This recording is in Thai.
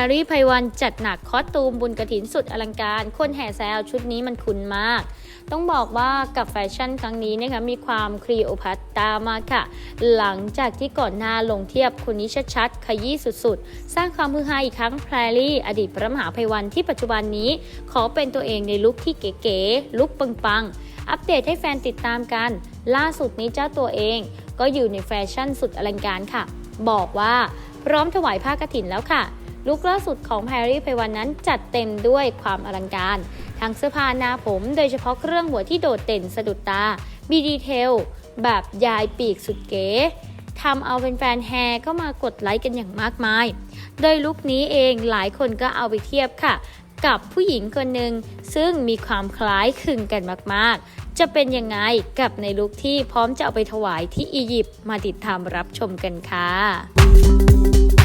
รรี่ไพวันจัดหนักคอสตูมบุญกระถินสุดอลังการ คนแห่แซวชุดนี้มันคุ้นมาก ต้องบอกว่ากับแฟชั่นครั้งนี้นะคะมีความคลีโอพัตตามากค่ะ หลังจากที่ก่อนหน้าลงเทียบคนนี้ชัดๆ ขยี้สุดๆ สร้างความฮือฮาอีกครั้งแพรรี่ อดีตพระมหาไพวันที่ปัจจุบันนี้ ขอเป็นตัวเองในลุคที่เก๋ๆลุคปังๆ อัปเดตให้แฟนติดตามกัน ล่าสุดนี้เจ้าตัวเอง ก็อยู่ในแฟชั่นสุดอลังการค่ะ บอกว่าพร้อมถวายผ้ากฐินแล้วค่ะ ลุคล่าสุดของแพรรี่ไพวันนั้นจัดเต็มด้วยความอลังการ ทั้งเสื้อผ้าหน้าผม โดยเฉพาะเครื่องหัวที่โดดเด่นสะดุดตา มีดีเทล แบบยายปีกสุดเก๋ทำเอาเป็นแฟนๆแฮก็มากดไลค์กันอย่างมากมาย โดยลุคนี้เองหลายคนก็เอาไปเทียบค่ะ กับผู้หญิงคนหนึ่งซึ่งมีความคล้ายคลึงกันมากๆ จะเป็นยังไงกับในลุคที่พร้อมจะเอาไปถวายที่อียิปต์มาติดตามรับชมกันค่ะ